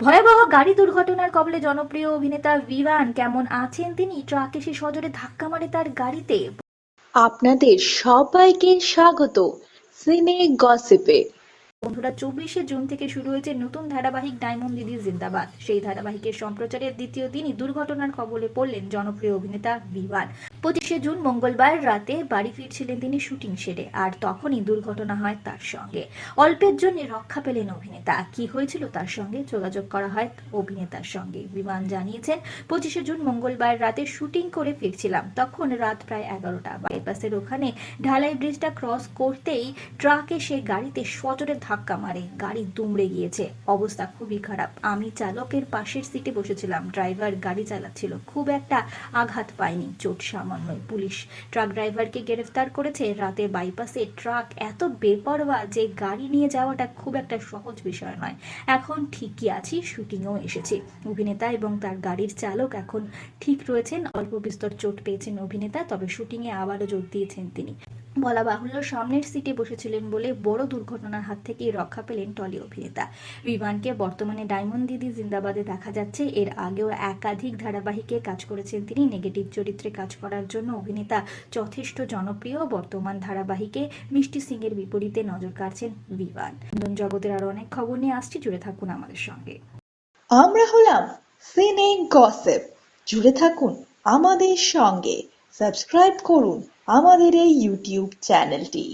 ভয়াবহ গাড়ি দুর্ঘটনার কবলে জনপ্রিয় অভিনেতা বিমান কেমন আছেন? তিনি ট্রাক এসে সজোরে ধাক্কা মারে তার গাড়িতে। আপনাদের সবাইকে স্বাগত। সিনে গসিপে। বন্ধুরা, চব্বিশে জুন থেকে শুরু হয়েছে নতুন ধারাবাহিক ডায়মন্ড দিদি জিন্দাবাদ। সেই ধারাবাহিকের সম্প্রচারের দ্বিতীয় দিনই দুর্ঘটনার কবলে পড়লেন জনপ্রিয় অভিনেতা বিভান। পঁচিশে জুন মঙ্গলবার রাতে বাড়ি ফিরছিলেন তিনি শুটিং সেরে, আর তখনই দুর্ঘটনা হয় তার সঙ্গে। অল্পের জন্য রক্ষা পেলেন অভিনেতা। কি হয়েছিল তার সঙ্গে যোগাযোগ করা হয় অভিনেতার সঙ্গে। বিমান জানিয়েছেন, পঁচিশে জুন মঙ্গলবার রাতে শুটিং করে ফিরছিলাম। তখন রাত প্রায় এগারোটা। বাইপাসের ওখানে ঢালাই ব্রিজটা ক্রস করতেই ট্রাক এসে গাড়িতে সজোরে ধাক্কা মারে, গাড়ি দুমড়ে গিয়েছে। অবস্থা খুবই খারাপ। আমি চালকের পাশের সিটে বসেছিলাম। ড্রাইভার গাড়ি চালাচ্ছিল। খুব একটা আঘাত পায়নি। চোট সামান্যই। পুলিশ ট্রাক ড্রাইভারকে গ্রেফতার করেছে। রাতে বাইপাসে ট্রাক এত বেপরোয়া যে গাড়ি নিয়ে যাওয়াটা খুব একটা সহজ বিষয় নয়। এখন ঠিকই আছি শুটিংও এসেছি। অভিনেতা এবং তার গাড়ির চালক এখন ঠিক রয়েছেন। অল্প বিস্তর চোট পেয়েছেন অভিনেতা, তবে শুটিংয়ে আবারও যোগ দিয়েছেন তিনি। বলা বাহুল্য, সামনের সিটে বসেছিলেন বলে বড় দুর্ঘটনার হাত থেকেই রক্ষা পেলেন টলি অভিনেতা। বিমানকে বর্তমানে ডায়মন্ড দিদি জিন্দাবাদে দেখা যাচ্ছে। এর আগেও একাধিক ধারাবাহিকে কাজ করেছেন তিনি। নেগেটিভ চরিত্রে কাজ করার জন্য অভিনেতা যথেষ্ট জনপ্রিয়। বর্তমান ধারাবাহিকে মিষ্টি সিং এর বিপরীতে নজর কাড়ছেন বিমান বিনোদন জগতের আরও অনেক খবর নিয়ে আসছি। জুড়ে থাকুন আমাদের সঙ্গে। আমরা হলাম সিনে গসিপ। জুড়ে থাকুন আমাদের সঙ্গে। সাবস্ক্রাইব করুন আমাদের এই ইউটিউব চ্যানেলটি।